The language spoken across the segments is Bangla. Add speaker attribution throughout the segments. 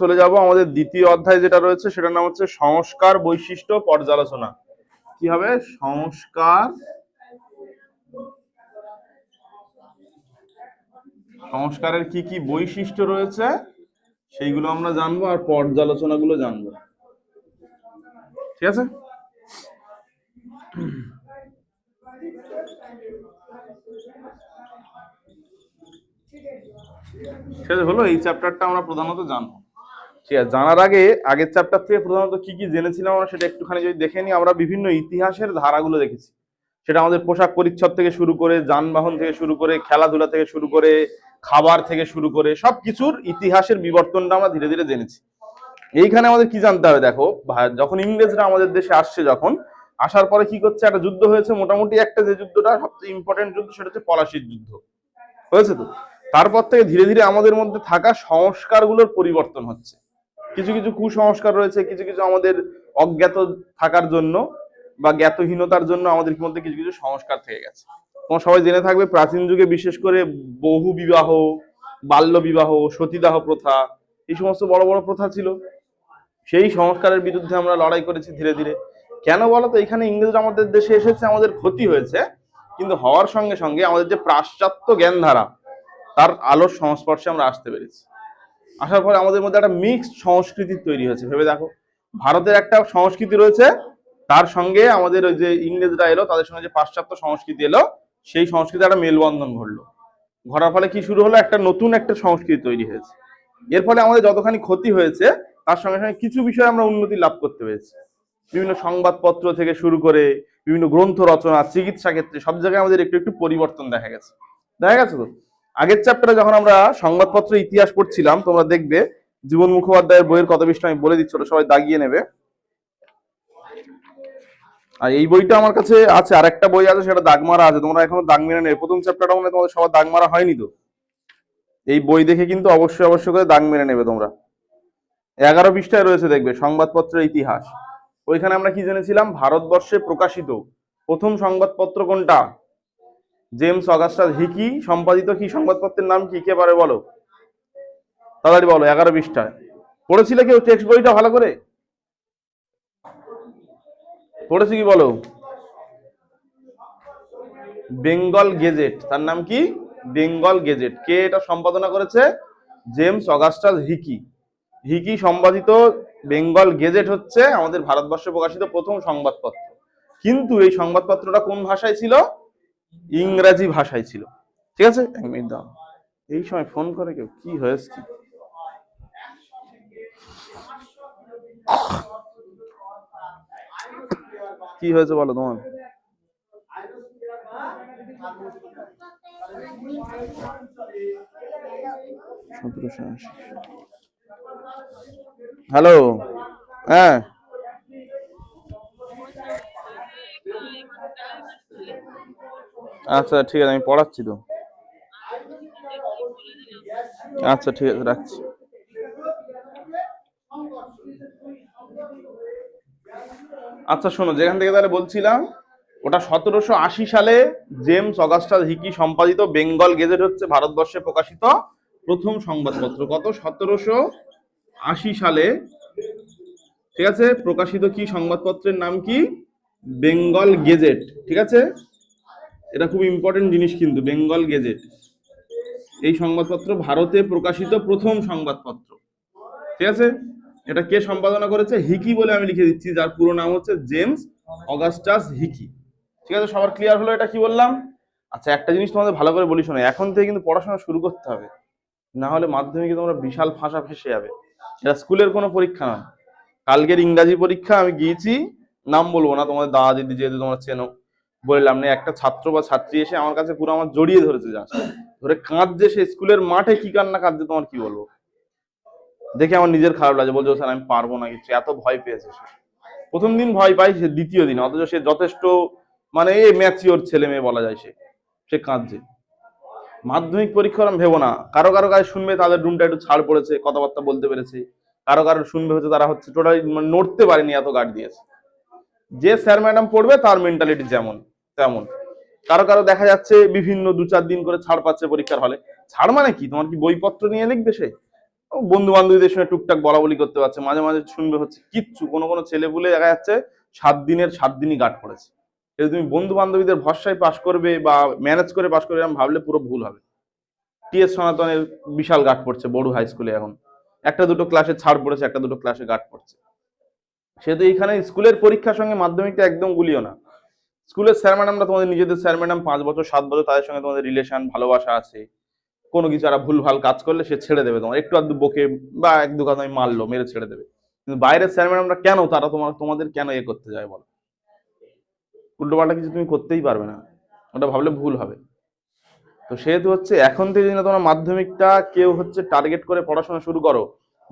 Speaker 1: চলে যাব। আমাদের দ্বিতীয় অধ্যায় যেটা রয়েছে, সেটার নাম হচ্ছে সংস্কার বৈশিষ্ট্য পর্যালোচনা। কি হবে? সংস্কার সংস্কারের কি কি বৈশিষ্ট্য রয়েছে, সেইগুলো আমরা জানব আর পর্যালোচনাগুলো জানব। ঠিক আছে? হলো এই চ্যাপ্টারটা আমরা প্রধানত জানব। ঠিক আছে, জানার আগে আগের চ্যাপ্টার থেকে প্রধানত কি কি জেনেছিলাম আমরা সেটা একটুখানি যদি দেখে নিই, আমরা বিভিন্ন ইতিহাসের ধারাগুলো দেখেছি। সেটা আমাদের পোশাক পরিচ্ছদ থেকে শুরু করে, যানবাহন থেকে শুরু করে, খেলাধুলা থেকে শুরু করে, খাবার থেকে শুরু করে সব কিছুর ইতিহাসের বিবর্তনটা আমরা ধীরে ধীরে জেনেছি। এইখানে আমাদের কি জানতে হবে দেখো যখন ইংরেজরা আমাদের দেশে আসছে যখন, আসার পরে কি করছে, একটা যুদ্ধ হয়েছে, মোটামুটি একটা যে যুদ্ধটা সবচেয়ে ইম্পর্টেন্ট যুদ্ধ সেটা হচ্ছে পলাশির যুদ্ধ। হয়েছে তো? তারপর থেকে ধীরে ধীরে আমাদের মধ্যে থাকা সংস্কারগুলোর পরিবর্তন হচ্ছে। কিছু কিছু কুসংস্কার রয়েছে, কিছু কিছু আমাদের অজ্ঞাত থাকার জন্য বা জ্ঞাতহীনতার জন্য আমাদের মধ্যে কিছু কিছু সংস্কার থেকে গেছে। তোমরা সবাই জেনে থাকবে, প্রাচীন যুগে বিশেষ করে বহু বিবাহ, বাল্য বিবাহ, সতীদাহ প্রথা, এই সমস্ত বড় বড় প্রথা ছিল। সেই সংস্কারের বিরুদ্ধে আমরা লড়াই করেছি ধীরে ধীরে। কেন বলো তো, এখানে ইংরেজরা আমাদের দেশে এসেছে, আমাদের ক্ষতি হয়েছে, কিন্তু হওয়ার সঙ্গে সঙ্গে আমাদের যে পাশ্চাত্য জ্ঞান ধারা তার আলোর সংস্পর্শে আমরা আসতে পেরেছি। আসার পরে আমাদের মধ্যে একটা মিক্সড সংস্কৃতি তৈরি হয়েছে, ভেবে দেখো। ভারতের একটা সংস্কৃতি রয়েছে, তার সঙ্গে আমাদের ওই যে ইংরেজরা এলো, তাদের সঙ্গে যে পাশ্চাত্য সংস্কৃতি এলো, সেই সংস্কৃতি একটা মেলবন্ধন ঘটলো। ঘটার ফলে কি শুরু হলো? একটা নতুন একটা সংস্কৃতি তৈরি হয়েছে। এর ফলে আমাদের যতখানি ক্ষতি হয়েছে, তার সঙ্গে সঙ্গে কিছু বিষয়ে আমরা উন্নতি লাভ করতে পেরেছি। বিভিন্ন সংবাদপত্র থেকে শুরু করে, বিভিন্ন গ্রন্থ রচনা, চিকিৎসা ক্ষেত্রে সব জায়গায় আমাদের একটু একটু পরিবর্তন দেখা গেছে। দেখা গেছে তো? আগের চ্যাপ্টারে যখন আমরা সংবাদপত্র ইতিহাস পড়ছিলাম, তোমরা দেখবে জীবন মুখোপাধ্যায়ের বইয়ের কত বিষয় আমি বলে দিচ্ছি সবাই দাগিয়ে নেবে। আর এই বইটা আমার কাছে আছে আর একটা বই আছে, সেটা দাগ মারা আছে, তোমরা এখনও দাগ মেরে নেবে। প্রথম চ্যাপ্টারটা মনে তোমাদের সবার দাগ মারা হয়নি তো? এই বই দেখে কিন্তু অবশ্যই অবশ্যই করে দাগ মেরে নেবে তোমরা। এগারো পৃষ্ঠায় রয়েছে দেখবে, সংবাদপত্রের ইতিহাস। ওইখানে আমরা কি জেনেছিলাম? ভারতবর্ষে প্রকাশিত প্রথম সংবাদপত্র কোনটা? জেমস অগাস্টাস হিকি সম্পাদিত কি? সংবাদপত্রের নাম কি? কে পারে বলো? তাড়াতাড়ি বলো, এগারো পৃষ্ঠায়। পড়েছিলে কেউ টেক্সট বইটা ভালো করে? পড়েছি কি বলো? Bengal gazette. তার নাম কি? বেঙ্গল গেজেট। কে এটা সম্পাদনা করেছে? জেমস অগাস্টাস হিকি হিকি সম্পাদিত বেঙ্গল গেজেট হচ্ছে আমাদের ভারতবর্ষে প্রকাশিত প্রথম সংবাদপত্র। কিন্তু এই সংবাদপত্রটা কোন ভাষায় ছিল? ইংরাজি ভাষায় ছিল। ঠিক আছে? এক মিনিট দাও এই সময় ফোন করে কেউ, কি হয়েছে? কি হয়েছে বলো তোমার? হ্যালো হ্যাঁ? আচ্ছা ঠিক আছে, আমি পড়াচ্ছি তো। আচ্ছা ঠিক আছে, রাখছি। আচ্ছা শোনো, যেখান থেকে তাহলে বলছিলাম, ওটা সতেরোশো আশি সালে জেমস অগাস্টাস হিকি সম্পাদিত বেঙ্গল গেজেট হচ্ছে ভারতবর্ষে প্রকাশিত প্রথম সংবাদপত্র। কত? সতেরোশো আশি সালে, ঠিক আছে, প্রকাশিত কি সংবাদপত্রের নাম কি? বেঙ্গল গেজেট, ঠিক আছে? এটা খুব ইম্পর্টেন্ট জিনিস কিন্তু বেঙ্গল গেজেট এই সংবাদপত্র ভারতে প্রকাশিত প্রথম সংবাদপত্র। ঠিক আছে? এটা কে সম্পাদনা করেছে? হিকি বলে আমি লিখে দিচ্ছি, যার পুরো নাম হচ্ছে জেমস অগাস্টাস হিকি। ঠিক আছে? সবার ক্লিয়ার হলো এটা কি বললাম? আচ্ছা একটা জিনিস তোমাদের ভালো করে বলি শোনো, এখন থেকে কিন্তু পড়াশোনা শুরু করতে হবে। না হলে মাধ্যমিকে তোমরা বিশাল ফাঁসা ফেসে যাবে। এটা স্কুলের কোনো পরীক্ষা নয়। কালকের ইংরাজি পরীক্ষা আমি গিয়েছি, নাম বলব না, তোমাদের দাদা দিদি যেহেতু তোমরা চেনো। বললাম না একটা ছাত্র বা ছাত্রী এসে আমার কাছে পুরো আমার জড়িয়ে ধরেছে যা ধরে কাঁদছে সে স্কুলের মাঠে কি কান্না, কাঁদছে তোমার কি বলব? দেখে আমার নিজের খারাপ লাগছে। বলছে স্যার, আমি পারব না কিছু। এত ভয় পেয়েছে সে। প্রথম দিন ভয় পাই সে দ্বিতীয় দিন। অথচ সে যথেষ্ট মানে এ ম্যাচিওর ছেলে মেয়ে বলা যায় সে। সে কাঁদছে। মাধ্যমিক পরীক্ষা আমি ভেবো না। কারও কারও কাছে শুনবে তাদের রুমটা একটু ছাড় পড়েছে, কথাবার্তা বলতে পেরেছে। কারও কারও শুনবে হচ্ছে তারা হচ্ছে টোটালি মানে নড়তে পারেনি, এত গার্ড দিয়েছে। যে স্যার ম্যাডাম পড়বে তার মেন্টালিটি যেমন। তেমন। কারও কারও দেখা যাচ্ছে বিভিন্ন দু চার দিন করে ছাড় পাচ্ছে পরীক্ষার হলে। ছাড় মানে কি? তোমার কি বইপত্র নিয়ে লিখবে সে? বন্ধু বান্ধবীদের সঙ্গে টুকটাক বলা বলি করতে পারছে, মাঝে মাঝে শুনবে হচ্ছে কিচ্ছু, কোনো কোনো ছেলে বলে দেখা যাচ্ছে সাত দিনের, সাত দিনই গার্ড পড়েছে। যদি তুমি বন্ধু বান্ধবীদের ভরসায় পাশ করবে বা ম্যানেজ করে পাশ করবে এরকম ভাবলে পুরো ভুল হবে। টিএস সনাতনের বিশাল গার্ড পড়ছে, বড় হাই স্কুলে এখন। একটা দুটো ক্লাসে ছাড় পড়েছে, একটা দুটো ক্লাসে গার্ড পড়ছে। সেহেতু এইখানে স্কুলের পরীক্ষার সঙ্গে মাধ্যমিকটা একদম গুলিও না। স্কুলের স্যার ম্যাডামরা তোমাদের নিজেদের স্যার ম্যাডাম, পাঁচ বছর, সাত বছর তাদের সঙ্গে তোমাদের রিলেশন ভালোবাসা আছে। কোনো কিছু একটা ভুল ভালো কাজ করলে সে ছেড়ে দেবে তোমার একটু আধটু বকে বা এক দু কথা মারলো, মেরে ছেড়ে দেবে। কিন্তু বাইরের স্যার ম্যাডামরা কেন তারা তোমার, তোমাদের কেন এ করতে যায় বলো? উল্টো পাল্টা কিছু তুমি করতেই পারবে না। ওটা ভাবলে ভুল হবে। তো সেহেতু হচ্ছে এখন থেকে যদি না তোমার মাধ্যমিকটা কেউ হচ্ছে টার্গেট করে পড়াশোনা শুরু করো,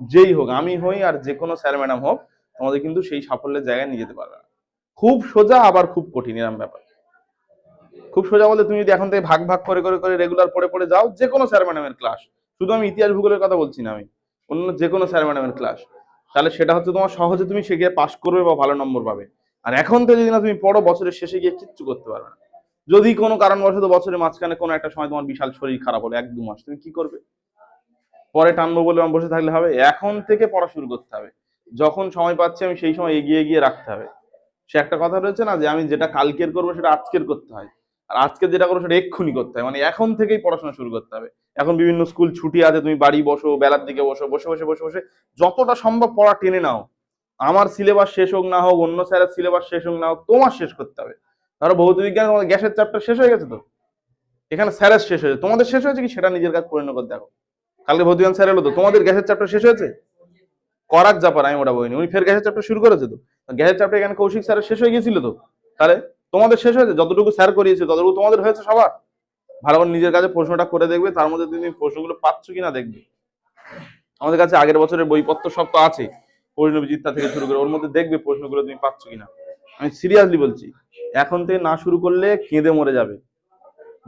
Speaker 1: যেই হোক, আমি হই আর যে কোনো স্যার ম্যাডাম হোক, তোমাদের কিন্তু সেই সাফল্যের জায়গায় নিয়ে যেতে পারবে না। খুব সোজা, আবার খুব কঠিন, এরম ব্যাপার। খুব সোজা বলতে তুমি যদি এখন থেকে ভাগ ভাগ করে করে করে রেগুলার পড়ে পড়ে যাও যে কোনো স্যার ম্যাডামের ক্লাস শুধু আমি ইতিহাস ভূগোলের কথা বলছি না আমি, অন্য যে কোনো স্যার ম্যাডামের ক্লাস তাহলে সেটা হচ্ছে তোমার সহজে তুমি সে গিয়ে পাশ করবে বা ভালো নম্বর পাবে। আর এখন থেকে যদি না তুমি পড়ো, বছরের শেষে গিয়ে কিচ্ছু করতে পারবে না। যদি কোনো কারণবশত বছরের মাঝখানে কোনো একটা সময় তোমার বিশাল শরীর খারাপ হলো, এক, দু মাস, তুমি কি করবে? পরে টানবো বলে আমার বসে থাকলে হবে। এখন থেকে পড়া শুরু করতে হবে। যখন সময় পাচ্ছি আমি সেই সময় এগিয়ে এগিয়ে রাখতে হবে। সে একটা কথা রয়েছে না যে আমি যেটা কালকের করব সেটা আজকের করতে হয়। আর আজকে যেটা করব সেটা এক্ষুনি করতে হয়। মানে এখন থেকেই পড়াশোনা শুরু করতে হবে। এখন বিভিন্ন স্কুল ছুটি আছে, তুমি বাড়ি বসো, বেলার দিকে বসো, বসে বসে বসে বসে যতটা সম্ভব পড়া টেনে নাও। আমার সিলেবাস শেষ হোক না হোক, অন্য স্যারের সিলেবাস শেষ হোক না হোক, তোমার শেষ করতে হবে। ধরো ভৌত বিজ্ঞান, তোমাদের গ্যাসের চ্যাপ্টার শেষ হয়ে গেছে তো? এখানে স্যারের শেষ হয়েছে। তোমাদের শেষ হয়েছে কি? সেটা নিজের কাজ করে দেখো। কালকে ভৌত বিজ্ঞান স্যার এলো তো? তোমাদের গ্যাসের চ্যাপ্টার শেষ হয়েছে? করাক জাপার, আমি ওটা বলিনি। উনি ফের গ্যাসের চ্যাপ্টার শুরু করেছে তো? গ্যাসের চ্যাপ্টার এখানে কৌশিক স্যারের শেষ হয়ে গিয়েছিল তো? তাহলে তোমাদের শেষ হয়েছে? যতটুকু স্যার করিয়েছে, ততটুকু তোমাদের হয়েছে সবার? ভালো করে নিজের কাছে প্রশ্নটা করে দেখবে, তার মধ্যে তুমি প্রশ্নগুলো পাচ্ছ কিনা দেখবে। আমাদের কাছে আগের বছরের বইপত্র সব তো আছে পরিণবিচিত্তা থেকে শুরু করে, ওর মধ্যে দেখবে প্রশ্নগুলো তুমি পাচ্ছ কিনা। আমি সিরিয়াসলি বলছি, এখন থেকে না শুরু করলে কেঁদে মরে যাবে।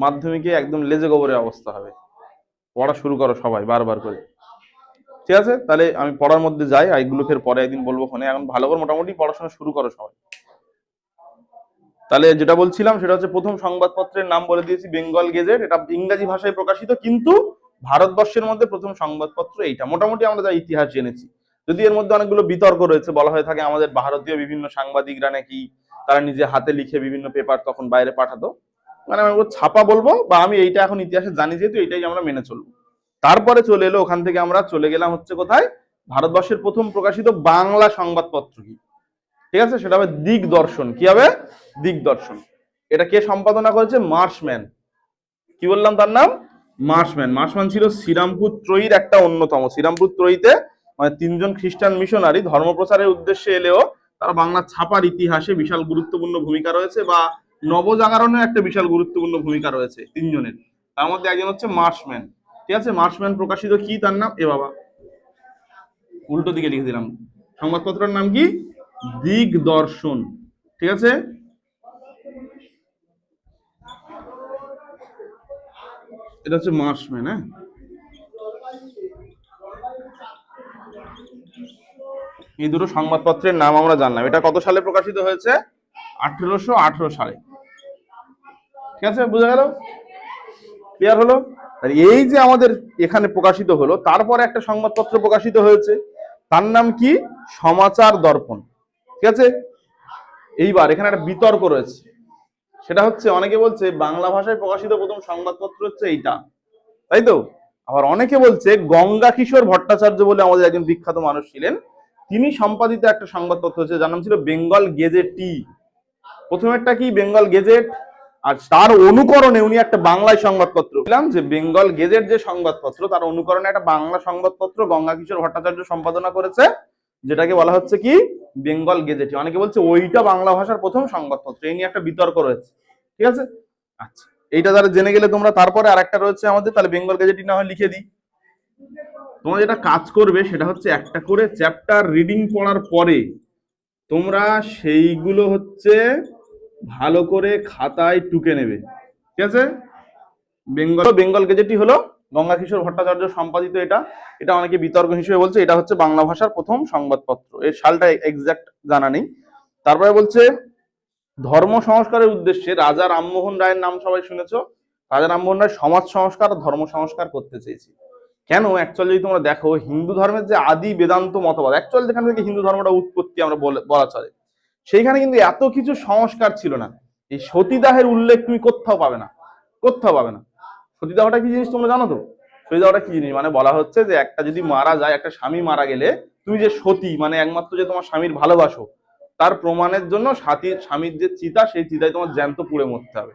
Speaker 1: মাধ্যমিকে একদম লেজে গোবরের অবস্থা হবে। পড়া শুরু করো সবাই, বারবার করে। ঠিক আছে? তাহলে আমি পড়ার মধ্যে যাই, আর এগুলো ফের পরে একদিন বলব ফোনে। এখন ভালো করে মোটামুটি পড়াশোনা শুরু করো সবাই। তাহলে যেটা বলছিলাম সেটা হচ্ছে প্রথম সংবাদপত্রের নাম বলে দিয়েছি, বেঙ্গল গেজেট। এটা ইংরাজি ভাষায় প্রকাশিত, কিন্তু ভারতবর্ষের মধ্যে প্রথম সংবাদপত্র এইটা। মোটামুটি আমরা যা ইতিহাস জেনেছি। যদি এর মধ্যে অনেকগুলো বিতর্ক রয়েছে, বলা হয়ে থাকে আমাদের ভারতীয় বিভিন্ন সাংবাদিকরা নাকি তারা নিজে হাতে লিখে বিভিন্ন পেপার তখন বাইরে পাঠাতো। মানে আমি ছাপা বলব, বা আমি এইটা এখন ইতিহাসে জানি, যেহেতু এটাই আমরা মেনে চলবো। তারপরে চলে এলো, ওখান থেকে আমরা চলে গেলাম হচ্ছে কোথায়? ভারতবর্ষের প্রথম প্রকাশিত বাংলা সংবাদপত্র কি? ঠিক আছে, সেটা হবে দিগদর্শন। কি হবে? দিগদর্শন। এটা কে সম্পাদনা করেছে? মার্শম্যান। কি বললাম তার নাম? মার্শম্যান। মার্শম্যান ছিল শ্রীরামপুর ত্রয়ীর একটা অন্যতম। শ্রীরামপুর ত্রয়ীতে মানে তিনজন খ্রিস্টান মিশনারি ধর্মপ্রচারের উদ্দেশ্যে এলেও তারা বাংলা ছাপার ইতিহাসে বিশাল গুরুত্বপূর্ণ ভূমিকা রয়েছে বা নবজাগরণের একটা বিশাল গুরুত্বপূর্ণ ভূমিকা রয়েছে তিনজনের। তার মধ্যে একজন হচ্ছে মার্শম্যান। ঠিক আছে? মার্শম্যান প্রকাশিত কি তার নাম? এ বাবা। উল্টো দিকে লিখে দিলাম। সংবাদপত্রের নাম কি? দিগদর্শন। ঠিক আছে? এটা হচ্ছে মার্শম্যান হ্যাঁ? এই দুটো সংবাদপত্রের নাম আমরা জানলাম। এটা কত সালে প্রকাশিত হয়েছে? আঠেরোশো আঠেরো সালে। ঠিক আছে? বুঝা গেল? ক্লিয়ার হলো? এই যে আমাদের এখানে প্রকাশিত হলো, তারপরে একটা সংবাদপত্র প্রকাশিত হয়েছে, তার নাম কি? সমাচার দর্পণ। ঠিক আছে? এইবার এখানে একটা বিতর্ক রয়েছে। সেটা হচ্ছে, অনেকে বলছে বাংলা ভাষায় প্রকাশিত প্রথম সংবাদপত্র হচ্ছে এইটা। তাই তো? আবার অনেকে বলছে গঙ্গা কিশোর ভট্টাচার্য বলে আমাদের একজন বিখ্যাত মানুষ ছিলেন। তিনি সম্পাদিত একটা সংবাদপত্র হচ্ছে, যার নাম ছিল বেঙ্গল গেজেট টি। প্রথমেরটা কি? বেঙ্গল গেজেট। আর তার অনুকরণে উনি একটা বাংলায় সংবাদপত্র বললাম যে বেঙ্গল গেজেট যে সংবাদপত্র, তার অনুকরণে একটা বাংলা সংবাদপত্র গঙ্গা কিশোর ভট্টাচার্য সম্পাদনা করেছে, যেটাকে বলা হচ্ছে কি? বেঙ্গল গেজেটি অনেকে বলছে ওইটা বাংলা ভাষার প্রথম সংবাদপত্র, এই নিয়ে একটা বিতর্ক রয়েছে। ঠিক আছে? আচ্ছা এইটা যারা জেনে গেলে তোমরা তারপরে আরেকটা রয়েছে আমাদের, তাহলে বেঙ্গল গেজেটি না হয় লিখে দিই। তোমরা যেটা কাজ করবে সেটা হচ্ছে একটা করে চ্যাপ্টার রিডিং পড়ার পরে তোমরা সেইগুলো হচ্ছে ভালো করে খাতায় টুকে নেবে। ঠিক আছে? বেঙ্গল বেঙ্গল গেজেটি হলো গঙ্গা কিশোর ভট্টাচার্য সম্পাদিত এটা। এটা অনেকে বিতর্ক হিসেবে বলছে, এটা হচ্ছে বাংলা ভাষার প্রথম সংবাদপত্র। এর সালটা এক্সাক্ট জানা নেই। তারপরে বলছে, ধর্ম সংস্কারের উদ্দেশ্যে রাজা রামমোহন রায়ের নাম সবাই শুনেছ? রাজা রামমোহন রায় সমাজ সংস্কার ধর্ম সংস্কার করতে চেয়েছি। কেন? অ্যাকচুয়ালি যদি তোমরা দেখো, হিন্দু ধর্মের যে আদি বেদান্ত মতবাদ অ্যাকচুয়ালি যেখান থেকে হিন্দু ধর্মটা উৎপত্তি আমরা বলে- বলা চলে সেইখানে কিন্তু এত কিছু সংস্কার ছিল না। এই সতীদাহের উল্লেখ তুমি কোথাও পাবে না, কোথাও পাবে না। সতীদাহটা কি জিনিস তোমরা জানো তো? সতীদাহটা কি জিনিস? মানে বলা হচ্ছে যে একটা যদি মারা যায়, একটা স্বামী মারা গেলে তুমি যে সতী মানে একমাত্র যে তোমার স্বামীর ভালোবাসো, তার প্রমাণের জন্য সাথীর স্বামীর যে চিতা, সেই চিতায় তোমার জ্যান্ত পুড়ে মরতে হবে।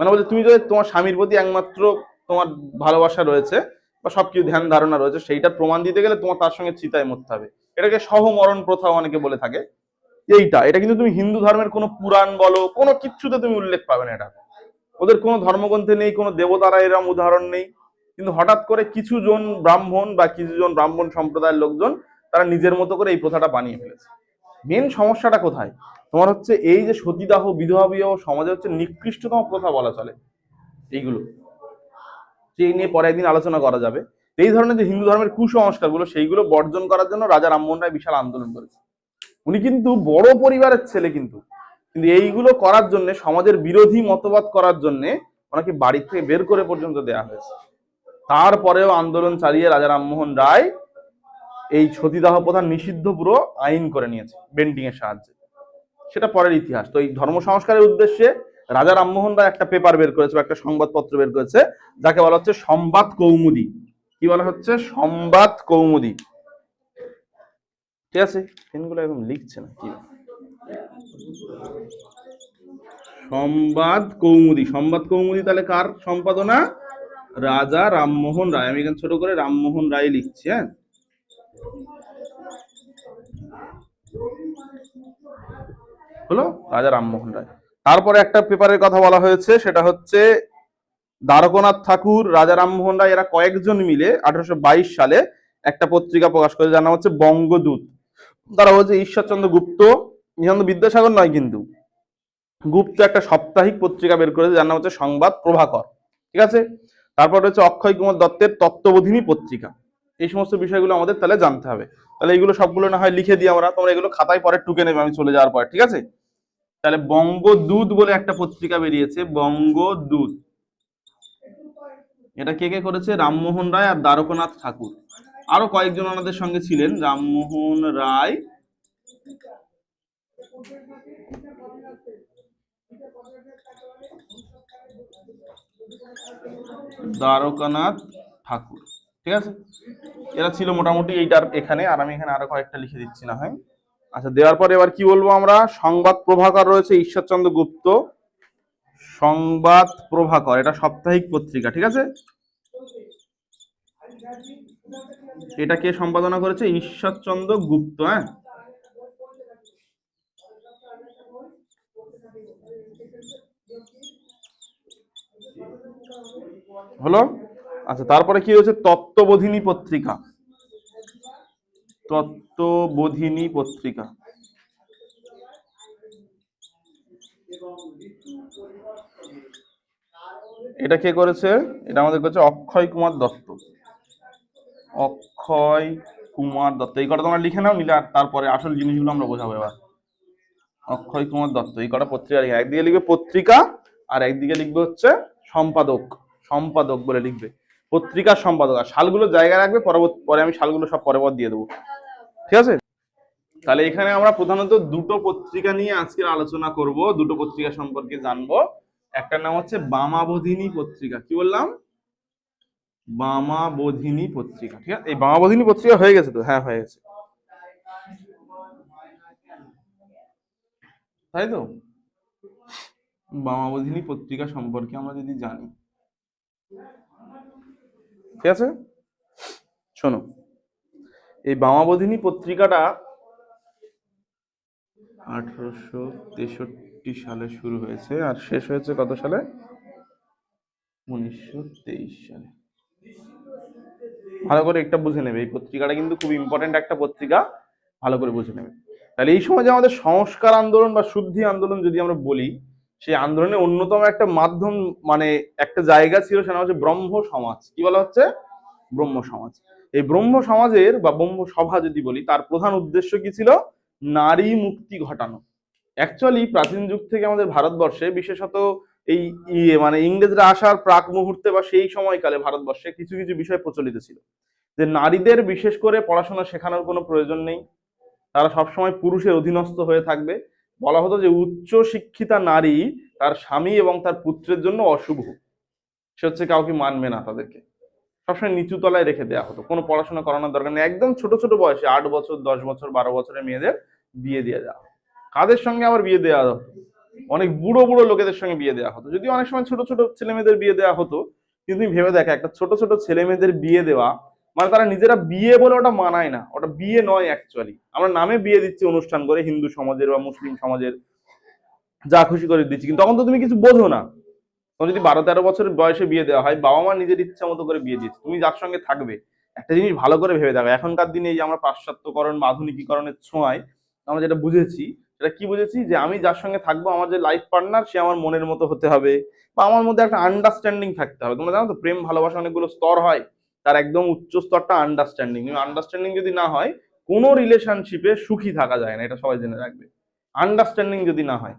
Speaker 1: মানে বলছে তুমি যদি তোমার স্বামীর প্রতি একমাত্র তোমার ভালোবাসা রয়েছে, বা সবকিছু ধ্যান ধারণা রয়েছে, সেইটার প্রমাণ দিতে গেলে তোমার তার সঙ্গে চিতায় মরতে হবে। এটাকে সহমরণ প্রথা অনেকে বলে থাকে। এইটা, এটা কিন্তু তুমি হিন্দু ধর্মের কোনো পুরাণ বলো, কোনো কিচ্ছুতে তুমি উল্লেখ পাবে না এটা। ওদের কোনো ধর্মগ্রন্থে নেই, কোনো দেবতারা এরম উদাহরণ নেই। কিন্তু হঠাৎ করে কিছু জন ব্রাহ্মণ বা কিছু জন ব্রাহ্মণ সম্প্রদায়ের লোকজন তারা নিজের মতো করে এই প্রথাটা বানিয়ে ফেলেছে। মেন সমস্যাটা কোথায়? তোমার হচ্ছে এই যে সতীদাহ বিধবা বিবাহ সমাজে হচ্ছে নিকৃষ্টতম প্রথা বলা চলে এইগুলো। সেই নিয়ে পরে একদিন আলোচনা করা যাবে। এই ধরনের যে হিন্দু ধর্মের কুসংস্কারগুলো, সেইগুলো বর্জন করার জন্য রাজা রামমোহন রায় বিশাল আন্দোলন করেছে উনি কিন্তু বড় পরিবারের ছেলে কিন্তু। কিন্তু এইগুলো করার জন্য, সমাজের বিরোধী মতবাদ করার জন্য ওনাকে বাড়ি থেকে বের করে পর্যন্ত দেয়া হয়েছে। তারপরেও আন্দোলন চালিয়ে রাজা রামমোহন রায় এই সতীদাহ প্রথা নিষিদ্ধ পুরো আইন করে নিয়েছে বেন্টিং এর সাহায্যে। সেটা পরের ইতিহাস। তো এই ধর্ম সংস্কারের উদ্দেশ্যে রাজা রামমোহন রায় একটা পেপার বের করেছে বা একটা সংবাদপত্র বের করেছে, যাকে বলা হচ্ছে সংবাদ কৌমুদি। কি বলা হচ্ছে? সংবাদ কৌমুদি। ঠিক আছে? পেনগুলো একদম লিখছে না, কি? সংবাদ কৌমুদি। সংবাদ কৌমুদি তাহলে কার সম্পাদনা? রাজা রামমোহন রায়। আমি এখানে ছোট করে রামমোহন রায় লিখছি হ্যাঁ? হলো? রাজা রামমোহন রায়। তারপরে একটা পেপারের কথা বলা হয়েছে, সেটা হচ্ছে দ্বারকনাথ ঠাকুর, রাজা রামমোহন রায়, এরা কয়েকজন মিলে আঠারোশো বাইশ সালে একটা পত্রিকা প্রকাশ করে নাম হচ্ছে বঙ্গদূত। তারা হচ্ছে ঈশ্বরচন্দ্র গুপ্ত, ঈশ্বরচন্দ্র বিদ্যাসাগর নয় কিন্তু। গুপ্ত একটা সাপ্তাহিক পত্রিকা বের করেছে, যার নাম হচ্ছে সংবাদ প্রভাকর। ঠিক আছে? তারপর হচ্ছে অক্ষয় কুমার দত্তের তত্ত্ববোধিনী পত্রিকা। এই সমস্ত বিষয়গুলো আমাদের তাহলে জানতে হবে। তাহলে এগুলো সবগুলো না হয় লিখে দিই আমরা, তোমরা এগুলো খাতায় পরে টুকে নেবে, আমি চলে যাওয়ার পরে। ঠিক আছে? তাহলে বঙ্গদূত বলে একটা পত্রিকা বেরিয়েছে, বঙ্গদূত। এটা কে কে করেছে? রামমোহন রায় আর দ্বারকনাথ ঠাকুর। আরও কয়েকজন ওনাদের সঙ্গে ছিলেন, রামমোহন রায়। দ্বারকানাথ ঠাকুর, ঠিক আছে? এরা ছিল মোটামুটি এইটার এখানে, আর আমি এখানে আরও কয়েকটা লিখে দিচ্ছি না হয়। আচ্ছা দেওয়ার পর এবার কি বলব আমরা? সংবাদ প্রভাকর রয়েছে, ঈশ্বরচন্দ্র গুপ্ত। সংবাদ প্রভাকর, এটা সাপ্তাহিক পত্রিকা, ঠিক আছে? এটা কে সম্পাদনা করেছে? ঈশ্বরচন্দ্র গুপ্ত হ্যাঁ? হলো? আচ্ছা তারপরে কি হয়েছে? তত্ত্ববোধিনী পত্রিকা। তত্ত্ববোধিনী পত্রিকা। এটা কে করেছে? এটা আমাদের করেছে অক্ষয় কুমার দত্ত। অক্ষয় কুমার দত্ত। এই কটা তোমরা লিখে নাও, নিলে আর তারপরে আসল জিনিসগুলো আমরা বোঝাবো এবার। অক্ষয় কুমার দত্ত, এই কটা পত্রিকা লিখে। একদিকে লিখবে পত্রিকা, আর একদিকে লিখবে হচ্ছে সম্পাদক। সম্পাদক বলে লিখবে। পত্রিকার সম্পাদক। আর সালগুলো জায়গায় রাখবে, পরবর্তী, পরে আমি সালগুলো সব পরে পর দিয়ে দেবো। ঠিক আছে? তাহলে এখানে আমরা প্রধানত দুটো পত্রিকা নিয়ে আজকের আলোচনা করব। দুটো পত্রিকা সম্পর্কে জানব। একটার নাম হচ্ছে বামাবধিনী পত্রিকা। কি বললাম? বামাবোধিনী পত্রিকা, ঠিক আছে? এই বামাবোধিনী পত্রিকা হয়ে গেছে তো? হ্যাঁ হয়ে গেছে। তাই তো? বামাবোধিনী পত্রিকা সম্পর্কে আমরা যদি জানি। ঠিক আছে? শোনো, এই বামাবোধিনী পত্রিকাটা আঠারোশো তেষট্টি সালে শুরু হয়েছে, আর শেষ হয়েছে কত সালে? উনিশশো তেইশ সালে। ভালো করে একটা বুঝে নেবে। এই পত্রিকাটা কিন্তু খুব ইম্পর্টেন্ট একটা পত্রিকা, ভালো করে বুঝে নেবে। তাহলে এই সময় যে আমাদের সংস্কার আন্দোলন বা শুদ্ধি আন্দোলন যদি আমরা বলি, সেই আন্দোলনের অন্যতম একটা মাধ্যম মানে একটা জায়গা ছিল সেটা হচ্ছে ব্রহ্ম সমাজ। কি বলা হচ্ছে? ব্রহ্ম সমাজ। এই ব্রহ্ম সমাজের বা ব্রহ্ম সভা যদি বলি, তার প্রধান উদ্দেশ্য কি ছিল? নারী মুক্তি ঘটানো। অ্যাকচুয়ালি প্রাচীন যুগ থেকে আমাদের ভারতবর্ষে, বিশেষত এই ইয়ে মানে ইংরেজরা আসার প্রাক মুহূর্তে বা সেই সময়কালে ভারতবর্ষে কিছু কিছু বিষয় প্রচলিত ছিল। যে নারীদের বিশেষ করে পড়াশোনা শেখানোর কোনো প্রয়োজন নেই। তারা সবসময় পুরুষের অধীনস্থ হয়ে থাকবে। বলা হতো যে উচ্চ শিক্ষিতা নারী তার স্বামী এবং তার পুত্রের জন্য অশুভ। সে হচ্ছে কাউকে মানবে না তাদেরকে। সবসময় নিচু তলায় রেখে দেওয়া হতো। কোনো পড়াশোনা করানোর দরকার নেই। একদম ছোট ছোট বয়সে আট বছর, দশ বছর, বারো বছরের মেয়েদের বিয়ে দেওয়া হতো। কাদের সঙ্গে আবার বিয়ে দেওয়া হতো? অনেক বুড়ো বুড়ো লোকেদের সঙ্গে বিয়ে দেওয়া হতো। যদি অনেক সময় ছোট ছোট ছেলে মেয়েদের বিয়ে দেওয়া হতো, কিন্তু তুমি ভেবে দেখো, একটা ছোট ছোট ছেলে মেয়েদের বিয়ে দেওয়া মানে তারা নিজেরা বিয়ে বলে ওটা মানায় না। ওটা বিয়ে নয় অ্যাকচুয়ালি আমরা নামে বিয়ে দিচ্ছি অনুষ্ঠান করে, হিন্দু সমাজের বা মুসলিম সমাজের। যা খুশি করে দিচ্ছি, কিন্তু তখন তো তুমি কিছু বোঝো না। তখন যদি বারো তেরো বছরের বয়সে বিয়ে দেওয়া হয়, বাবা মা নিজের ইচ্ছা মতো করে বিয়ে দিচ্ছে তুমি যার সঙ্গে থাকবে। একটা জিনিস ভালো করে ভেবে দেখো, এখনকার দিনে এই যে আমরা পাশ্চাত্যকরণ বা আধুনিকীকরণের ছোঁয়ায় আমরা যেটা বুঝেছি সেটা কি বুঝেছি? যে আমি যার সঙ্গে থাকব, আমার যে লাইফ পার্টনার সে আমার মনের মতো হতে হবে বা আমার মধ্যে একটা আন্ডারস্ট্যান্ডিং থাকতে হবে। তোমরা জানো তো, প্রেম ভালোবাসা অনেকগুলো স্তর হয়, তার একদম উচ্চ স্তরটা আন্ডারস্ট্যান্ডিং আন্ডারস্ট্যান্ডিং যদি না হয়, কোনো রিলেশনশিপে সুখী থাকা যায় না, এটা সবাই জেনে রাখবে। আন্ডারস্ট্যান্ডিং যদি না হয়,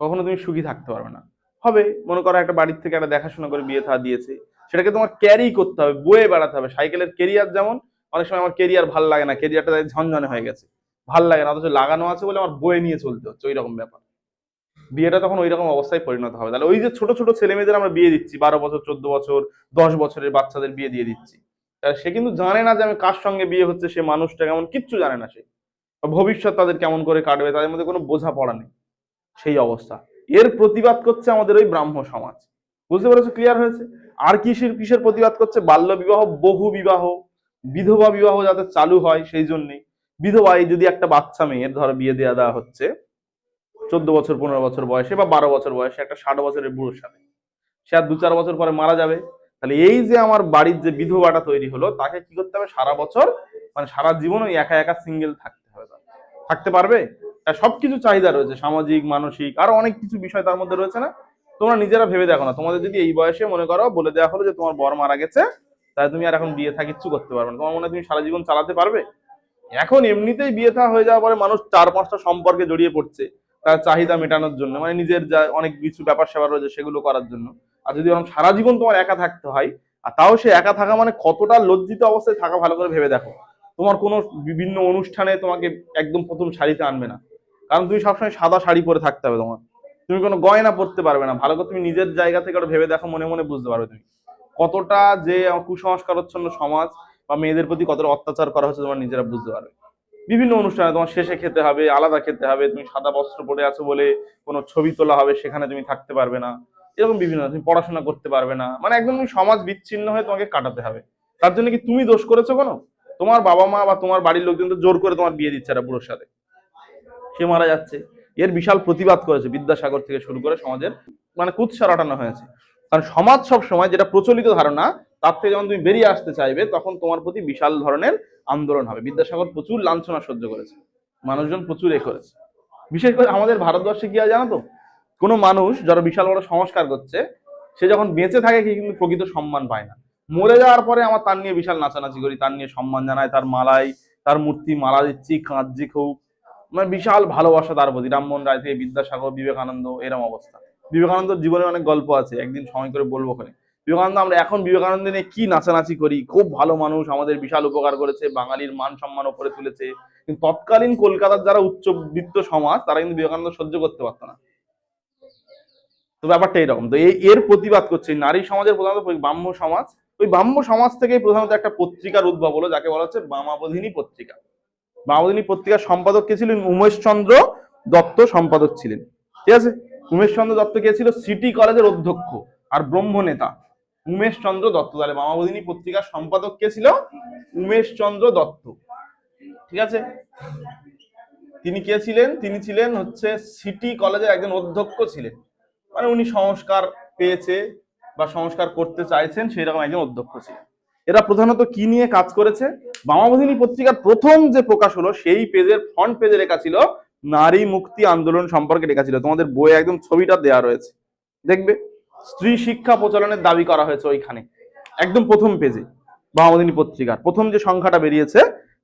Speaker 1: কখনো তুমি সুখী থাকতে পারবে না। হবে, মনে করো একটা বাড়ির থেকে একটা দেখাশোনা করে বিয়ে থা দিয়েছে, সেটাকে তোমার ক্যারি করতে হবে, বয়ে বেড়াতে হবে। সাইকেলের কেরিয়ার যেমন, অনেক সময় আমার কেরিয়ার ভালো লাগে না কেরিয়ারটা ঝনঝনে হয়ে গেছে। ভালো লাগে না, অথচ লাগানো আছে বলে আমার বয়ে নিয়ে চলতে হচ্ছে ওই রকম ব্যাপার। বিয়েটা তখন ওই রকম অবস্থায় পরিণত হবে। তাহলে ওই যে ছোট ছোট ছেলে মেয়েদের আমরা বিয়ে দিচ্ছি, বারো বছর, চোদ্দ বছর, দশ বছরের বাচ্চাদের বিয়ে দিয়ে দিচ্ছি। সে কিন্তু জানে না যে আমি কার সঙ্গে বিয়ে হচ্ছে, সে মানুষটা কেমন, কিচ্ছু জানে না সে। ভবিষ্যৎ তাদের কেমন করে কাটবে, তাদের মধ্যে কোনো বোঝাপড়া নেই। সেই অবস্থা। এর প্রতিবাদ করছে আমাদের ওই ব্রাহ্ম সমাজ। বুঝতে পেরেছ? ক্লিয়ার হয়েছে? আর কিসের কিসের প্রতিবাদ করছে? বাল্য বিবাহ বহু বিবাহ বিধবা বিবাহ যাতে চালু হয় সেই জন্যই। বিধবা এই যদি একটা বাচ্চা মেয়ের, ধর বিয়ে দেওয়া দেওয়া হচ্ছে, চোদ্দ বছর, পনেরো বছর বয়সে বা বারো বছর বয়সে একটা ষাট বছরের বুড়োর সাথে, সে আর দু চার বছর পরে মারা যাবে। তাহলে এই যে আমার বাড়ির যে বিধবাটা তৈরি হলো, তাকে কি করতে হবে? সারা বছর মানে সারা জীবন ওই একা একা সিঙ্গেল থাকতে হবে। থাকতে পারবে? তার সবকিছু চাহিদা রয়েছে, সামাজিক, মানসিক, আরও অনেক কিছু বিষয় তার মধ্যে রয়েছে না? তোমরা নিজেরা ভেবে দেখো না। তোমাদের যদি এই বয়সে মনে করো, বলে দেওয়া হলো যে তোমার বর মারা গেছে, তাহলে তুমি আর এখন বিয়ে থা কিচ্ছু করতে পারবে না। তোমার মনে হয় তুমি সারা জীবন চালাতে পারবে? এখন এমনিতেই বিয়ে থা হয়ে যাওয়ার পরে মানুষ চার পাঁচটা সম্পর্কে জড়িয়ে পড়ছে, তার চাহিদা মেটানোর জন্য মানে নিজের যা অনেক কিছু ব্যাপার স্যাপার রয়েছে সেগুলো করার জন্য। আর যদি এরকম সারা জীবন তোমার একা থাকতে হয়, আর তাও সে একা থাকা মানে কতটা লজ্জিত অবস্থায় থাকা ভালো করে ভেবে দেখো। তোমার কোনো বিভিন্ন অনুষ্ঠানে তোমাকে একদম প্রথম শাড়িতে আনবে না। কারণ তুমি সবসময় সাদা শাড়ি পরে থাকতে হবে তোমার। তুমি কোনো গয়না পরতে পারবে না। ভালো করে তুমি নিজের জায়গা থেকে ভেবে দেখো, মনে মনে বুঝতে পারবে তুমি। কতটা যে কুসংস্কারচ্ছন্ন সমাজ বা মেয়েদের প্রতি কতটা অত্যাচার করা হচ্ছে তোমার নিজেরা বুঝতে পারবে। বিভিন্ন অনুষ্ঠানে তোমার শেষে খেতে হবে, আলাদা খেতে হবে, তুমি সাদা বস্ত্র পরে আছো বলে কোনো ছবি তোলা হবে, সেখানে তুমি থাকতে পারবে না। এরকম বিভিন্ন, তুমি পড়াশোনা করতে পারবে না। মানে একদম সমাজ বিচ্ছিন্ন হয়ে তোমাকে কাটাতে হবে। তার জন্য কি তুমি দোষ করেছ কোনো? তোমার বাবা মা বা তোমার বাড়ির লোকজন তো জোর করে তোমার বিয়ে দিচ্ছে একটা বুড়োর সাথে। সে মারা যাচ্ছে। এর বিশাল প্রতিবাদ করেছে বিদ্যাসাগর থেকে শুরু করে সমাজের মানে কুৎসা রটানো হয়েছে। কারণ সমাজ সব সময় যেটা প্রচলিত ধারণা, তার থেকে যখন তুমি বেরিয়ে আসতে চাইবে, তখন তোমার প্রতি বিশাল ধরনের আন্দোলন হবে। বিদ্যাসাগর প্রচুর লাঞ্ছনা সহ্য করেছে। মানুষজন প্রচুর এ করেছে। বিশেষ করে আমাদের ভারতবর্ষে কি হয় জানো তো? কোনো মানুষ যারা বিশাল বড় সংস্কার করছে, সে যখন বেঁচে থাকে কিন্তু প্রকৃত সম্মান পায় না। মরে যাওয়ার পরে আমার তার নিয়ে বিশাল নাচানাচি করি, তার নিয়ে সম্মান জানাই, তার মালাই, তার মূর্তি মালা দিচ্ছি, কাঁদছি খুব। মানে বিশাল ভালোবাসা তার প্রতি। রামমোহন রায় থেকে বিদ্যাসাগর, বিবেকানন্দ, এরম অবস্থা। বিবেকানন্দর জীবনে অনেক গল্প আছে, একদিন সময় করে বলব ওখানে। বিবেকানন্দ, আমরা এখন বিবেকানন্দ নিয়ে কি নাচানাচি করি? খুব ভালো মানুষ, আমাদের বিশাল উপকার করেছে, বাঙালির মান সম্মান উপরে তুলেছে। কিন্তু তৎকালীন কলকাতার যারা উচ্চবিত্ত সমাজ, তারা কিন্তু বিবেকানন্দ সহ্য করতে পারতো না। তো ব্যাপারটা এরকম। তো এই এর প্রতিবাদ করছে নারী সমাজের প্রধানত ব্রাহ্ম সমাজ। ওই ব্রাহ্ম সমাজ থেকেই প্রধানত একটা পত্রিকার উদ্ভব হলো, যাকে বলা হচ্ছে বামাবধিনী পত্রিকা। বামাবধিনী পত্রিকার সম্পাদক কে ছিলেন উমেশ চন্দ্র দত্ত, সম্পাদক ছিলেন। ঠিক আছে? উমেশ চন্দ্র দত্ত কে ছিল সিটি কলেজের অধ্যক্ষ আর ব্রহ্ম নেতা উমেশ চন্দ্র দত্ত। তাহলে মামাবধিনী পত্রিকার সম্পাদক কে ছিল? উমেশ চন্দ্র দত্ত। ঠিক আছে? তিনি কে ছিলেন? তিনি ছিলেন হচ্ছে সিটি কলেজের একজন অধ্যক্ষ ছিলেন। মানে উনি সংস্কার পেয়েছে বা সংস্কার করতে চাইছেন সেই রকম একজন অধ্যক্ষ ছিলেন। এরা প্রধানত কি নিয়ে কাজ করেছে? বামাবধিনী পত্রিকার প্রথম যে প্রকাশ হলো সেই পেজের ফ্রন্ট পেজে লেখা ছিল নারী মুক্তি আন্দোলন সম্পর্কে লেখা ছিল। তোমাদের বইয়ে একদম ছবিটা দেওয়া রয়েছে। দেখবে? স্ত্রী শিক্ষা প্রচলনের দাবি করা হয়েছে ওইখানে। একদম প্রথম পেজে বামাবধিনী পত্রিকার। প্রথম যে সংখ্যাটা বেরিয়েছে,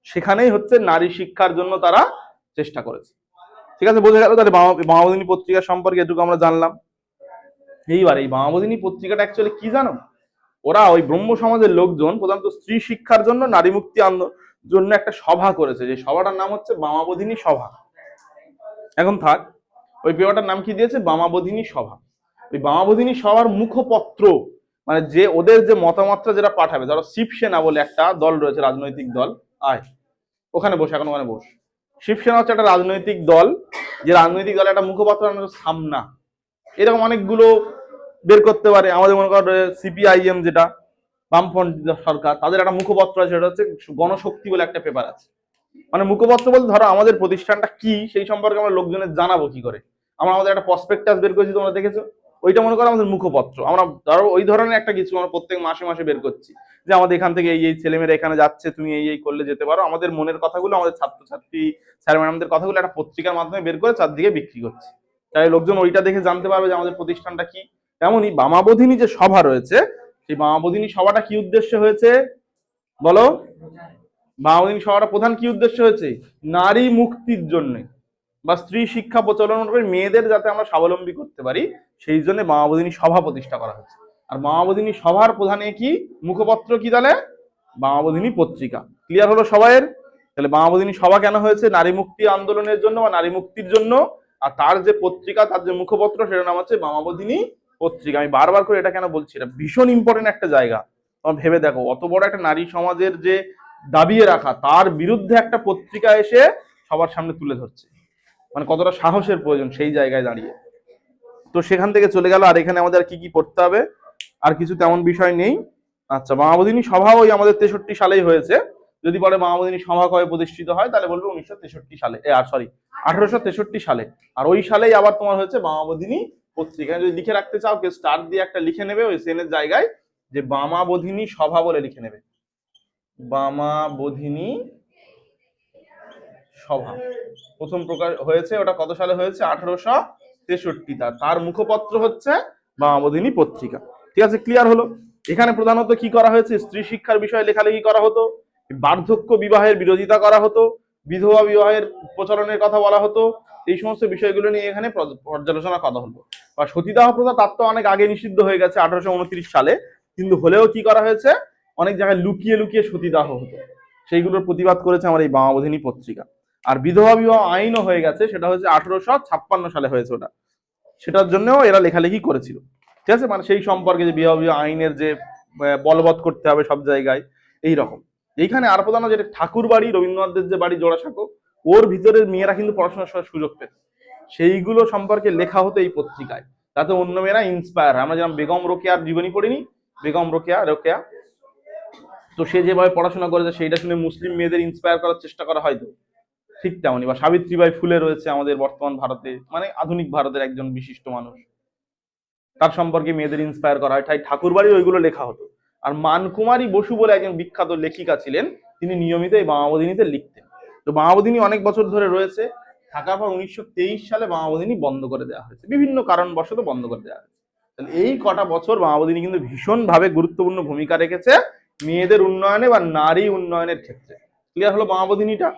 Speaker 1: সেখানেই হচ্ছে নারী শিক্ষার জন্য তারা চেষ্টা করেছে। ঠিক আছে? বোঝা গেল তাহলে বামা- পত্রিকা সম্পর্কে এটুকু আমরা জানলাম। এইবার এই বামাবোধিনী পত্রিকাটা অ্যাকচুয়ালি কি জানো? ওরা ওই ব্রহ্ম সমাজের লোকজন প্রধানত স্ত্রী শিক্ষার জন্য নারী মুক্তি আন্দোলন জন্য একটা সভা করেছে। যে সভাটার নাম হচ্ছে বামাবোধিনী সভা। এখন থাক, ওই পেপারটার নাম কি দিয়েছে? বামাবধিনী সভা। ওই বামাবধিনী সভার মুখপত্র মানে যে ওদের যে মতামতটা যেটা পাঠাবে, ধরো শিবসেনা বলে একটা দল রয়েছে, রাজনৈতিক দল, আয়, ওখানে বসে, এখন ওখানে বস। শিবসেনা হচ্ছে একটা রাজনৈতিক দল, যে রাজনৈতিক দলের একটা মুখপাত্র সামনা। এরকম অনেকগুলো বের করতে পারে, আমাদের মনে করো, সিপিআইএম যেটা, বামফ্রন্ট সরকার, তাদের একটা মুখপত্র আছে, সেটা হচ্ছে গণশক্তি বলে একটা পেপার আছে। মানে মুখপত্র বলতে ধরো আমাদের প্রতিষ্ঠানটা কি, সেই সম্পর্কে আমরা লোকজনের জানাব কি করে? আমরা আমাদের একটা প্রসপেক্টাস বের করেছি, তোমরা দেখেছ? ওইটা মনে করো আমাদের মুখপত্র। আমরা ধরো ওই ধরনের একটা কিছু আমরা প্রত্যেক মাসে মাসে বের করছি। যে আমাদের এখান থেকে এই এই ছেলেমেয়েরা এখানে যাচ্ছে, তুমি এই এই করলে যেতে পারো। আমাদের মনের কথাগুলো, আমাদের ছাত্রছাত্রী স্যার ম্যাডামদের কথাগুলো একটা পত্রিকার মাধ্যমে বের করে চারদিকে বিক্রি করছি। তাই লোকজন ওইটা দেখে জানতে পারবে যে আমাদের প্রতিষ্ঠানটা কি। তেমনই বামাবোধিনী যে সভা রয়েছে, সেই বামাবোধিনী সভাটা কি উদ্দেশ্যে হয়েছে? বলো? বামাবোধিনী সভাটা প্রধান কি উদ্দেশ্য হয়েছে? নারী মুক্তির জন্য। বা স্ত্রী শিক্ষা প্রচলন করে মেয়েদের যাতে আমরা স্বাবলম্বী করতে পারি, সেই জন্য মামাবোধিনী সভা প্রতিষ্ঠা করা হয়েছে। আর মামাবোধিনী সভার প্রধানে কি? মুখপত্র কি তাহলে? মামাবোধিনী পত্রিকা। ক্লিয়ার হলো সবাইয়ের? তাহলে মামাবোধিনী সভা কেন হয়েছে? নারী মুক্তি আন্দোলনের জন্য বা নারী মুক্তির জন্য? আর তার যে পত্রিকা, তার যে মুখপত্র, সেটার নাম হচ্ছে মামাবোধিনী পত্রিকা। আমি বারবার করে এটা কেন বলছি? এটা ভীষণ ইম্পর্টেন্ট একটা জায়গা। তোমার ভেবে দেখো, অত বড় একটা নারী সমাজের যে দাবিয়ে রাখা, তার বিরুদ্ধে একটা পত্রিকা এসে সবার সামনে তুলে ধরছে। মানে কতটা সাহসের প্রয়োজন সেই জায়গায় দাঁড়িয়ে। তো সেখান থেকে চলে গেল, আর এখানে আমাদের আর কি কি পড়তে হবে? আর কিছু তেমন বিষয় নেই। আচ্ছা মামাবোধিনী সভা ওই আমাদের তেষট্টি সালেই হয়েছে। যদি বলে মামাবোধিনী সভা কবে প্রতিষ্ঠিত হয়, তাহলে বলবে উনিশশো তেষট্টি সালে আর সরি আঠারোশো তেষট্টি সালে। আর ওই সালেই আবার তোমার হয়েছে মামাবোধিনী পত্রিকা। যদি লিখে রাখতে চাও, কেউ স্টার দিয়ে একটা লিখে নেবে ওই সেনের জায়গায় যে বামাবোধিনী সভা বলে লিখে নেবে। বামাবোধিনী সভা। প্রথম প্রকাশ হয়েছে, ওটা কত সালে হয়েছে? আঠারোশো তেষট্টি তার। তার মুখপত্র হচ্ছে বামাবোধিনী পত্রিকা। ঠিক আছে ক্লিয়ার হলো? এখানে প্রধানত কি করা হয়েছে? স্ত্রী শিক্ষার বিষয়ে লেখালেখি করা হতো, বার্ধক্য বিবাহের বিরোধিতা করা হতো, বিধবা বিবাহের প্রচলনের কথা বলা হতো, এই সমস্ত বিষয়গুলো নিয়ে এখানে পর্যালোচনা করা হলো। বা সতীদাহ প্রথা তার তো অনেক আগে নিষিদ্ধ হয়ে গেছে আঠারোশো উনত্রিশ সালে। কিন্তু হলেও কি করা হয়েছে? অনেক জায়গায় লুকিয়ে লুকিয়ে সতীদাহ হতো। সেইগুলোর প্রতিবাদ করেছে আমার এই বামাবোধিনী পত্রিকা। আর বিধবা বিবাহ আইনও হয়ে গেছে, সেটা হচ্ছে আঠারোশো ছাপ্পান্ন সালে হয়েছে ওটা। সেটার জন্যও এরা লেখালেখি করেছিল। ঠিক আছে? মানে সেই সম্পর্কে যে বিবাহ বিবাহ আইনের যে বলবৎ করতে হবে সব জায়গায়, এই রকম। এইখানে আর প্রধান যেটা ঠাকুর বাড়ি রবীন্দ্রনাথদের যে বাড়ি জোড়াসাঁকো, ওর ভিতরের মেয়েরা কিন্তু পড়াশোনার সুযোগ পেত। সেইগুলো সম্পর্কে লেখা হতো এই পত্রিকায়। তাতে অন্য মেয়েরা ইন্সপায়ার আমরা যেমন বেগম রোকেয়ার জীবনী পড়িনি, বেগম রোকেয়া রোকেয়া তো সে যেভাবে পড়াশোনা করেছে, সেইটা শুনে মুসলিম মেয়েদের ইন্সপায়ার করার চেষ্টা করা হয়তো ঠিক তেমনই, বা সাবিত্রীবাই ফুলে রয়েছে আমাদের বর্তমান ভারতে মানে আধুনিক ভারতের একজন বিশিষ্ট মানুষ। তার সম্পর্কে মেয়েদের ইন্সপায়ার করা হয়। তাই ঠাকুরবাড়ির ওইগুলো লেখা হতো। আর মানকুমারী বসু বলে একজন বিখ্যাত লেখিকা ছিলেন, তিনি নিয়মিত এই বামাবদিনীতে লিখতেন। তো বামাবদিনী অনেক বছর ধরে রয়েছে। থাকার পর উনিশশো তেইশ সালে বামাবদিনী বন্ধ করে দেওয়া হয়েছে। বিভিন্ন কারণবশত বন্ধ করে দেওয়া হয়েছে। এই কটা বছর বামাবদিনী কিন্তু ভীষণভাবে গুরুত্বপূর্ণ ভূমিকা রেখেছে। মেয়েদের উন্নয়নে বা নারী উন্নয়নের ক্ষেত্রে। ক্লিয়ার হলো বামাবদিনীটা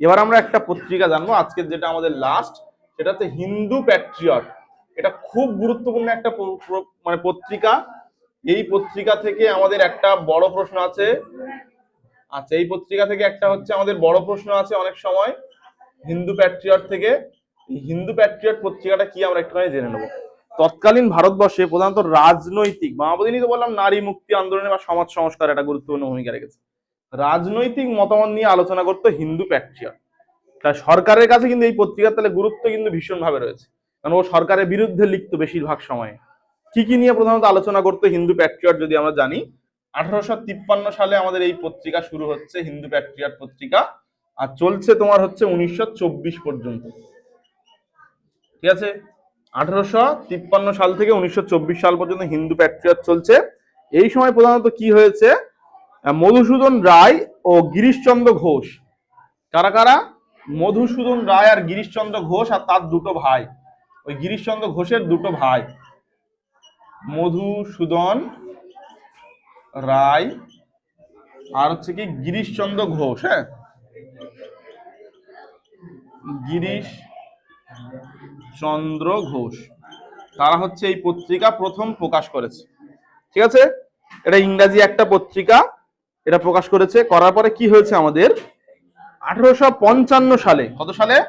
Speaker 1: এবার আমরা একটা পত্রিকা জানব, আজকের যেটা আমাদের লাস্ট সেটা হচ্ছে হিন্দু প্যাট্রিয়ট এটা খুব গুরুত্বপূর্ণ একটা মানে পত্রিকা। এই পত্রিকা থেকে আমাদের একটা বড় প্রশ্ন আছে। আচ্ছা এই পত্রিকা থেকে একটা হচ্ছে আমাদের বড় প্রশ্ন আছে অনেক সময়, হিন্দু প্যাট্রিয়ট থেকে। হিন্দু প্যাট্রিয়ট পত্রিকাটা কি আমরা একটুখানি জেনে নেব। তৎকালীন ভারতবর্ষে প্রধানত রাজনৈতিক মাহবুদিনী তো বললাম নারী মুক্তি আন্দোলনে বা সমাজ সংস্কার একটা গুরুত্বপূর্ণ ভূমিকা রেখেছে। রাজনৈতিক মতামত নিয়ে আলোচনা করতো হিন্দু প্যাট্রিয়ট। তা সরকারের কাছে কিন্তু এই পত্রিকার তাহলে গুরুত্ব কিন্তু ভীষণ ভাবে রয়েছে। কারণ ও সরকারের বিরুদ্ধে লিখতো বেশিরভাগ সময়ে। কি কি নিয়ে প্রধানত আলোচনা করতো হিন্দু প্যাট্রিয়ট যদি আমরা জানি, আঠারোশো তিপ্পান্ন সালে আমাদের এই পত্রিকা শুরু হচ্ছে, হিন্দু প্যাট্রিয়ট পত্রিকা। আর চলছে তোমার হচ্ছে উনিশশো চব্বিশ পর্যন্ত। ঠিক আছে? আঠারোশো তিপ্পান্ন সাল থেকে উনিশশো চব্বিশ সাল পর্যন্ত হিন্দু প্যাট্রিয়ট চলছে। এই সময় প্রধানত কি হয়েছে? মধুসূদন রায় ও গিরিশচন্দ্র ঘোষ। কারা কারা? মধুসূদন রায় আর গিরিশচন্দ্র ঘোষ আর তার দুটো ভাই। ওই গিরিশচন্দ্র ঘোষের দুটো ভাই। মধুসূদন রায় আর হচ্ছে কি গিরিশচন্দ্র ঘোষ হ্যাঁ? গিরিশ চন্দ্র ঘোষ। তারা হচ্ছে এই পত্রিকা প্রথম প্রকাশ করেছে। ঠিক আছে? এটা ইংরাজি একটা পত্রিকা। এটা প্রকাশ করেছে। করার পরে কি হয়েছে আমাদের? আঠারোশো পঞ্চান্ন সালে। কত সালে?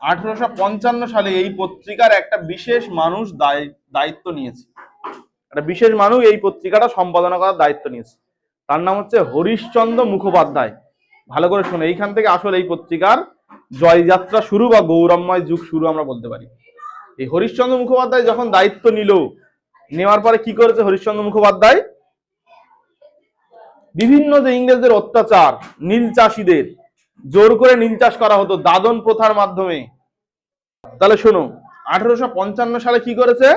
Speaker 1: আঠারোশো পঞ্চান্ন সালে এই পত্রিকার একটা বিশেষ মানুষ দায়- দায়িত্ব নিয়েছে। একটা বিশেষ মানুষ এই পত্রিকাটা সম্পাদনা করার দায়িত্ব নিয়েছে। তার নাম হচ্ছে হরিশচন্দ্র মুখোপাধ্যায়। ভালো করে শোনো, এইখান থেকে আসলে এই পত্রিকার জয়যাত্রা শুরু বা গৌরবময় যুগ শুরু আমরা বলতে পারি। এই হরিশচন্দ্র মুখোপাধ্যায় যখন দায়িত্ব নিল, নেওয়ার পরে কি করেছে হরিশচন্দ্র মুখোপাধ্যায়? বিভিন্ন যে ইংরেজদের অত্যাচার, নীল চাষীদের, জোর করে নীল চাষ করা হতো দাদন প্রথার মাধ্যমে। তাহলে শোনো, আঠারোশো পঞ্চান্ন সালে কি করেছে?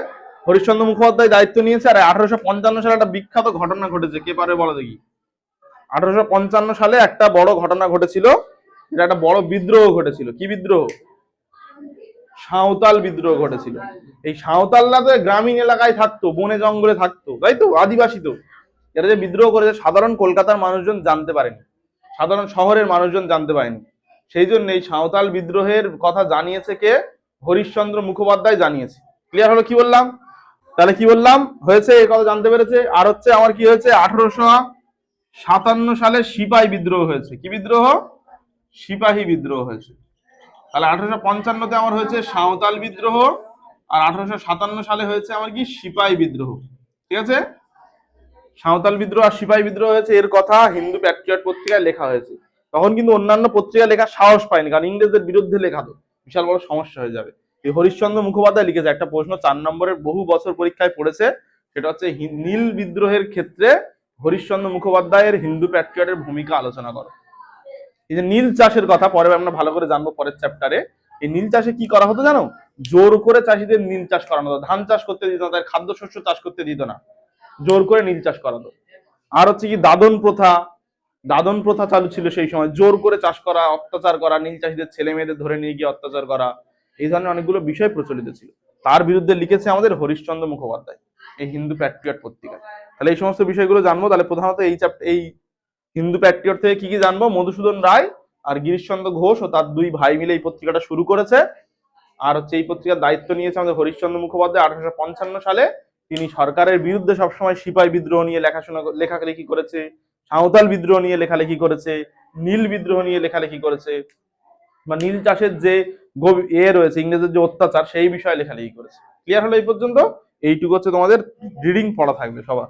Speaker 1: হরিশ্চন্দ্র মুখোপাধ্যায় দায়িত্ব নিয়েছে, আর আঠারোশো পঞ্চান্ন সালে একটা বিখ্যাত ঘটনা ঘটেছে। কে পারে বলো দেখি। আঠারোশো পঞ্চান্ন সালে একটা বড় ঘটনা ঘটেছিল যেটা একটা বড় বিদ্রোহ ঘটেছিল। কি বিদ্রোহ? সাঁওতাল বিদ্রোহ ঘটেছিল। এই সাঁওতালরা তো গ্রামীণ এলাকায় থাকতো, বনে জঙ্গলে থাকতো, তাই তো? আদিবাসী তো। এরা যে বিদ্রোহ করেছে, সাধারণ কলকাতার মানুষজন জানতে পারেনি। সাধারণ শহরের মানুষজন জানতে পারেনি। সেই জন্য এই সাঁওতাল বিদ্রোহের কথা জানিয়েছে কে? হরিশ্চন্দ্র মুখোপাধ্যায় জানিয়েছে। ক্লিয়ার হলো কি বললাম? তাহলে কি বললাম? হয়েছে এই কথা জানতে পেরেছে। আর হচ্ছে, আমার কি হয়েছে? আঠারোশো সাতান্ন সালে সিপাহী বিদ্রোহ হয়েছে। কি বিদ্রোহ? সিপাহী বিদ্রোহ হয়েছে। তাহলে আঠারোশো পঞ্চান্নতে আমার হয়েছে সাঁওতাল বিদ্রোহ, আর আঠারোশো সাতান্ন সালে হয়েছে আমার কি সিপাহী বিদ্রোহ। ঠিক আছে? সাঁওতাল বিদ্রোহ আর সিপাহী বিদ্রোহ হয়েছে, এর কথা হিন্দু প্যাট্রিয়ট পত্রিকায় লেখা হয়েছে। তখন কিন্তু অন্যান্য পত্রিকা লেখার সাহস পায়নি, কারণ ইংরেজদের বিরুদ্ধে লেখা তো, বিশাল বড় সমস্যা হয়ে যাবে। এই হরিশ্চন্দ্র মুখোপাধ্যায় লিখেছে, একটা প্রশ্ন চার নম্বরের বহু বছর পরীক্ষায় পড়েছে, সেটা হচ্ছে নীল বিদ্রোহের ক্ষেত্রে হরিশ্চন্দ্র মুখোপাধ্যায়ের হিন্দু প্যাট্রিয়টের ভূমিকা আলোচনা করো। এই যে নীল চাষের কথা, পরে আমরা ভালো করে জানব পরের চ্যাপ্টারে এই নীল চাষে কি করা হতো জানো? জোর করে চাষিদের নীল চাষ করানো হতো। ধান চাষ করতে দিত না তাদের খাদ্যশস্য চাষ করতে দিত না। জোর করে নীল চাষ করাতো আর হচ্ছে কি, দাদন প্রথা দাদন প্রথা চালু ছিল সেই সময়। জোর করে চাষ করা, অত্যাচার করা, নীল চাষিদের ছেলে মেয়েদের ধরে নিয়ে গিয়ে অত্যাচার করা, এই ধরনের অনেকগুলো বিষয় প্রচলিত ছিল। তার বিরুদ্ধে লিখেছে আমাদের হরিশ্চন্দ্র মুখোপাধ্যায়, এই হিন্দু প্যাট্রিয়ট পত্রিকা তাহলে এই সমস্ত বিষয়গুলো জানব। তাহলে প্রধানত এই চ্যাপ্টার এই হিন্দু প্যাট্রিয়ট থেকে কি কি জানব? মধুসূদন রায় আর গিরিশচন্দ্র ঘোষ ও তার দুই ভাই মিলে এই পত্রিকাটা শুরু করেছে। আর হচ্ছে এই পত্রিকার দায়িত্ব নিয়েছে আমাদের হরিশ্চন্দ্র মুখোপাধ্যায় আঠারোশো পঞ্চান্ন সালে। তিনি সরকারের বিরুদ্ধে সবসময় সিপাহী বিদ্রোহ নিয়ে লেখাশোনা লেখালেখি করেছে, সাঁওতাল বিদ্রোহ নিয়ে লেখালেখি করেছে, নীল বিদ্রোহ নিয়ে লেখালেখি করেছে। বা নীল চাষের যে এ রয়েছে, ইংরেজের যে অত্যাচার, সেই বিষয়ে লেখালেখি করেছে। ক্লিয়ার হলো এই পর্যন্ত? এইটুকু হচ্ছে তোমাদের রিডিং পড়া থাকবে সবার।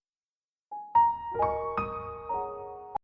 Speaker 1: you